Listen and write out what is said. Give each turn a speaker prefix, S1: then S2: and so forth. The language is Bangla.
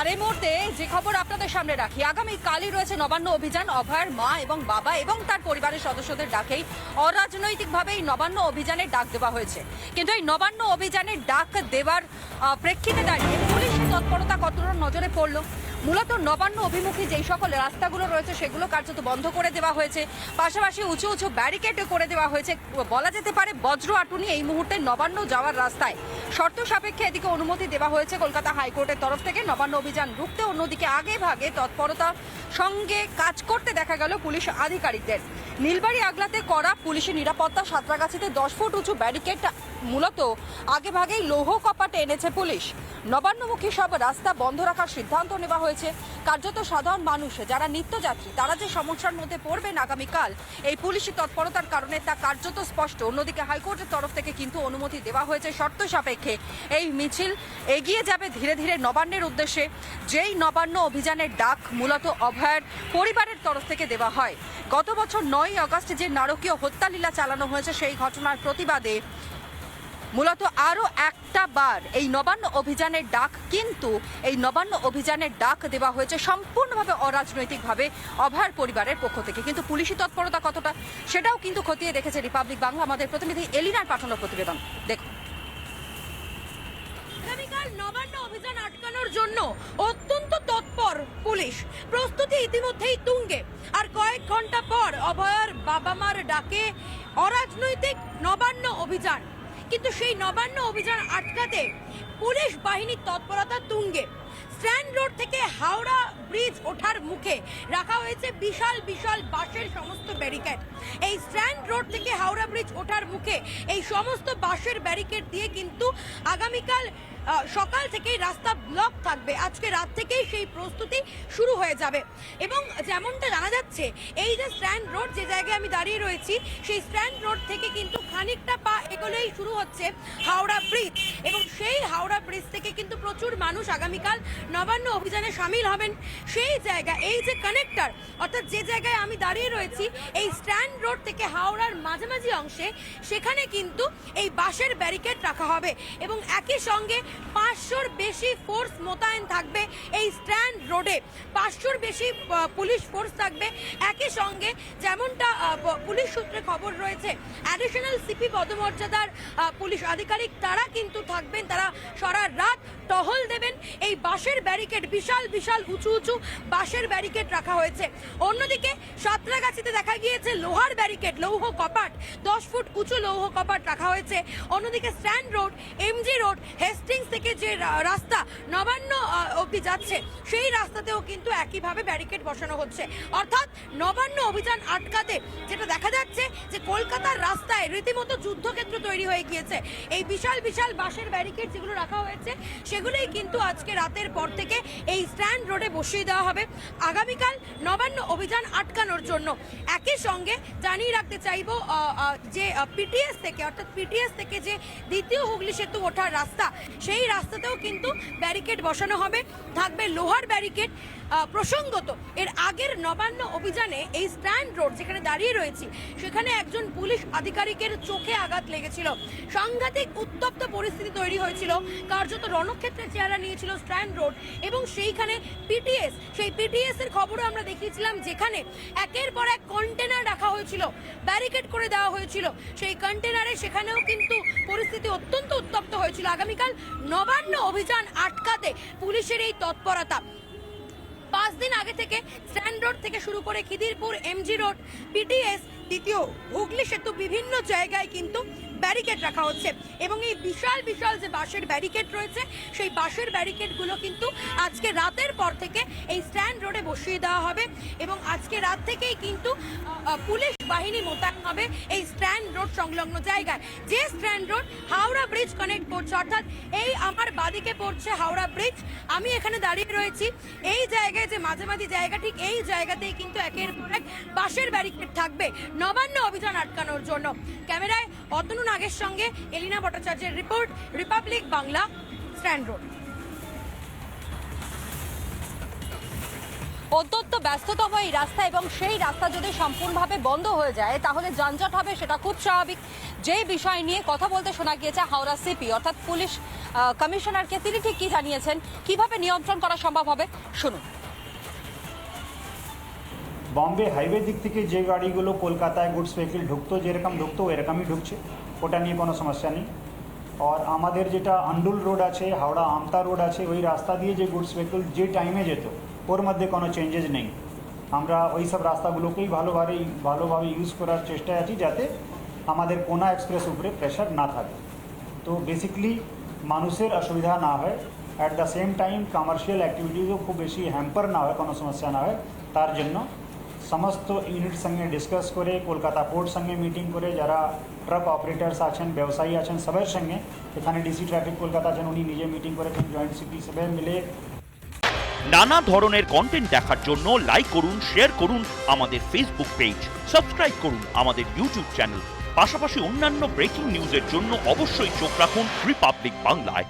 S1: আর এই মুহূর্তে যে খবর আপনাদের সামনে রাখি, আগামী কালই রয়েছে নবান্ন অভিযান, অভয়ের মা এবং বাবা এবং তার পরিবারের সদস্যদের ডাকেই। অরাজনৈতিকভাবে এই নবান্ন অভিযানের ডাক দেওয়া হয়েছে। কিন্তু এই নবান্ন অভিযানের ডাক দেওয়ার প্রেক্ষিতে দাঁড়িয়ে পুলিশের তৎপরতা কতটা নজরে পড়ল? মূলত নবান্ন অভিমুখী যেই সকল রাস্তাগুলো রয়েছে, সেগুলো কার্যত বন্ধ করে দেওয়া হয়েছে। পাশাপাশি উঁচু উঁচু ব্যারিকেডও করে দেওয়া হয়েছে। বলা যেতে পারে বজ্র আটুনি এই মুহূর্তে নবান্ন যাওয়ার রাস্তায়। শর্ত সাপেক্ষে এদিকে অনুমতি দেওয়া হয়েছে কলকাতা হাইকোর্টের তরফ থেকে। নবান্ন অভিযান রুখতে অন্যদিকে আগে ভাগে তৎপরতা সঙ্গে কাজ করতে দেখা গেল পুলিশ আধিকারিকদের। নীলবাড়ি আগলাতে করা পুলিশের নিরাপত্তা সাঁতরাগাছিতে দশ ফুট উঁচু ব্যারিকেড মূলত আগে ভাগেই লৌহ কপাটে এনেছে পুলিশ। নবান্নমুখী সব রাস্তা বন্ধ রাখার সিদ্ধান্ত নেওয়া হয়েছে। কার্যত সাধারণ মানুষ, যারা নিত্যযাত্রী, তারা যে সমস্যার মধ্যে পড়বেন আগামীকাল, এই পুলিশি তৎপরতার কারণে তা কার্যত স্পষ্ট। অন্যদিকে হাইকোর্টের তরফ থেকে কিন্তু অনুমতি দেওয়া হয়েছে শর্ত সাপেক্ষে। এই মিছিল এগিয়ে যাবে ধীরে ধীরে নবান্নের উদ্দেশ্যে। যেই নবান্ন অভিযানের ডাক মূলত অভয়ের পরিবারের তরফ থেকে দেওয়া হয়। গত বছর নয় আগস্ট যে নারকীয় হত্যালীলা চালানো হয়েছে, সেই ঘটনার প্রতিবাদে মূলত আরও একটা বার এই নবান্ন অভিযানের ডাক, কিন্তু এই নবান্ন অভিযানের ডাক দেওয়া হয়েছে সম্পূর্ণভাবে অরাজনৈতিকভাবে অভার পরিবারের পক্ষ থেকে। কিন্তু পুলিশি তৎপরতা কতটা, সেটাও কিন্তু খতিয়ে দেখেছে রিপাবলিক বাংলা আমাদের প্রতিনিধি এলিনার পাঠানো প্রতিবেদন। দেখুন।
S2: নবান্ন অভিযান আটকানোর জন্য অত্যন্ত তৎপর পুলিশ। প্রস্তুতি ইতিমধ্যেই তুঙ্গে। আর কয়েক ঘণ্টা পর অভয়ার বাবা মার ডাকে অরাজনৈতিক নবান্ন অভিযান। কিন্তু সেই নবান্ন অভিযান আটকাতে পুলিশ বাহিনীর তৎপরতা তুঙ্গে। স্ট্যান্ড রোড থেকে হাওড়া ব্রিজ ওঠার মুখে রাখা হয়েছে বিশাল বিশাল বাসের সমস্ত ব্যারিকেড। এই স্ট্যান্ড রোড থেকে হাওড়া ব্রিজ ওঠার মুখে এই সমস্ত বাসের ব্যারিকেড দিয়ে কিন্তু আগামীকাল সকাল থেকেই রাস্তা ব্লক থাকবে। আজকে রাত থেকেই সেই প্রস্তুতি শুরু হয়ে যাবে। এবং যেমনটা জানা যাচ্ছে, এই যে স্ট্যান্ড রোড, যে জায়গায় আমি দাঁড়িয়ে রয়েছি, সেই স্ট্যান্ড রোড থেকে কিন্তু খানিকটা পা এগোলেই শুরু হচ্ছে হাওড়া ব্রিজ। এবং সেই হাওড়া ব্রিজ থেকে কিন্তু প্রচুর মানুষ আগামীকাল নবান্ন অভিযানে সামিল হবেন। সেই জায়গা, এই যে কানেক্টার অর্থাৎ যে জায়গায় আমি দাঁড়িয়ে রয়েছি, এই স্ট্যান্ড রোড থেকে হাওড়ার মাঝামাঝি অংশে, সেখানে কিন্তু এই বাসের ব্যারিকেড রাখা হবে। এবং একই সঙ্গে পাঁচশোর বেশি ফোর্স মোতায়েন থাকবে এই স্ট্যান্ড রোডে পাঁচশোর বেশি পুলিশ ফোর্স থাকবে একই সঙ্গে যেমনটা পুলিশ সূত্রে খবর রয়েছে অ্যাডিশনাল সিপি পদমর্যাদার পুলিশ আধিকারিক তারা কিন্তু থাকবেন, তারা সারা রাত টহল দেবেন। এই বাঁশের ব্যারিকেড বিশাল বিশাল, উঁচু উঁচু বাঁশের ব্যারিকেড রাখা হয়েছে। অন্যদিকে সাঁতরাগাছিতে দেখা গিয়েছে লোহার ব্যারিকেড, লৌহ কপাট, দশ ফুট উঁচু লৌহ কপাট রাখা হয়েছে। অন্যদিকে Strand road, MG road, Hastings থেকে যে রাস্তা নবান্ন অবধি যাচ্ছে, সেই রাস্তাতেও কিন্তু একইভাবে ব্যারিকেড বসানো হচ্ছে। অর্থাৎ নবান্ন অভিযান আটকাতে যেটা দেখা যাচ্ছে যে কলকাতার রাস্তায় রীতিমতো যুদ্ধক্ষেত্র তৈরি হয়ে গিয়েছে। এই বিশাল বিশাল বাঁশের ব্যারিকেড যেগুলো রাখা হয়েছে, সেগুলোই কিন্তু আজকে রাতের পর থেকে এই স্ট্যান্ড রোডে বসিয়ে দেওয়া হবে। আগামীকাল নবান্ন অভিযান আটকানোর জন্য একই সঙ্গে জানিয়ে রাখতে চাইব যে পিটিএস থেকে, অর্থাৎ পিটিএস থেকে যে দ্বিতীয় হুগলি সেতু ওঠার রাস্তা, সেই রাস্তাতেও কিন্তু ব্যারিকেড বসানো হবে। থাকবে লোহার ব্যারিকেড প্রসঙ্গত, এর আগের নবান্ন অভিযানে এই স্ট্যান্ড রোড যেখানে দাঁড়িয়ে রয়েছি, সেখানে একজন পুলিশ আধিকারিকের চোখে আঘাত লেগেছিল। সাংঘাতিক উত্তপ্ত পরিস্থিতি তৈরি হয়েছিল। কার্যত রণক্ষেত্রের চেহারা নিয়েছিল স্ট্যান্ড রোড এবং সেইখানে পিটিএস সেই পিটিএস এর খবরও আমরা দেখিয়েছিলাম, যেখানে একের পর এক কন্টেনার রাখা হয়েছিল ব্যারিকেড করে দেওয়া হয়েছিল। সেই কন্টেনারে সেখানেও কিন্তু পরিস্থিতি অত্যন্ত উত্তপ্ত হয়েছিল। আগামীকাল নবান্ন অভিযান আটকাতে পুলিশের এই তৎপরতা। পাঁচ দিন আগে থেকে স্ট্যান্ড রোড থেকে শুরু করে খিদিরপুর, এমজি রোড, পিটিএস, দ্বিতীয় হুগলি সেতু বিভিন্ন জায়গায় কিন্তু ব্যারিকেড রাখা হচ্ছে। এবং এই বিশাল বিশাল যে বাঁশের ব্যারিকেড রয়েছে, সেই বাঁশের ব্যারিকেডগুলো কিন্তু আজকে রাতের পর থেকে এই স্ট্যান্ড রোডে বসিয়ে দেওয়া হবে। এবং আজকে রাত থেকেই কিন্তু পুলিশ বাহিনী মোতায়েন হবে এই স্ট্যান্ড রোড সংলগ্ন জায়গায়। যে Strand road Howrah bridge connect করছে, অর্থাৎ এই আমার বাদিকে পড়ছে হাওড়া ব্রিজ আমি এখানে দাঁড়িয়ে রয়েছি। এই জায়গায় যে মাঝামাঝি জায়গা, ঠিক এই জায়গাতেই কিন্তু একের পর এক বাঁশের ব্যারিকেড থাকবে। নবান্ন অভিযান আটকানোর জন্য। ক্যামেরায় অতনু নাগের সঙ্গে এলিনা ভট্টাচার্যের report, Republic Bangla, Strand road.
S1: অত্যন্ত ব্যস্ততম এই রাস্তা এবং সেই রাস্তা যদি সম্পূর্ণভাবে বন্ধ হয়ে যায়, তাহলে যানজট হবে সেটা খুব স্বাভাবিক। যে বিষয় নিয়ে কথা বলতে শোনা গিয়েছে হাওড়া সিপি, অর্থাৎ পুলিশ কমিশনারকে তিনি ঠিক কি জানিয়েছেন, কীভাবে নিয়ন্ত্রণ করা সম্ভব হবে, শুনুন।
S3: বম্বে হাইওয়ে দিক থেকে যে গাড়িগুলো কলকাতায় গুডস ভেহিকেল ঢুকতো, যেরকম ঢুকতো এরকমই ঢুকছে। ওটা নিয়ে কোনো সমস্যা নেই। আর আমাদের যেটা আন্ডুল রোড আছে, হাওড়া আমতা রোড আছে, ওই রাস্তা দিয়ে যে গুডস ভেহিকেল যে টাইমে যেত, ওর মধ্যে কোনো চেঞ্জেস নেই। আমরা ওই সব রাস্তাগুলোকেই ভালোভাবে ভালোভাবে ইউজ করার চেষ্টায় আছি যাতে আমাদের কোনা এক্সপ্রেস উপরে প্রেশার না থাকে। তো বেসিক্যালি মানুষের অসুবিধা না হয়। At the same time commercial অ্যাক্টিভিটিসও খুব বেশি হ্যাম্পার না হয়, কোনো সমস্যা না হয়। তার জন্য সমস্ত ইউনিট সঙ্গে ডিসকাস করে কলকাতা পোর্ট সঙ্গে মিটিং করে যারা ট্রাক অপারেটার্স আছেন, ব্যবসায়ী আছেন, সবার সঙ্গে এখানে ডিসি ট্রাফিক কলকাতা আছেন, উনি নিজে মিটিং করেছেন জয়েন্ট সিটি সবাই মিলে।
S4: নানা ধরনের কন্টেন্ট দেখার জন্য লাইক করুন শেয়ার করুন আমাদের ফেসবুক পেজ সাবস্ক্রাইব করুন আমাদের ইউটিউব চ্যানেল পাশাপাশি অন্যান্য ব্রেকিং নিউজের জন্য অবশ্যই চোখ রাখুন রিপাবলিক বাংলায়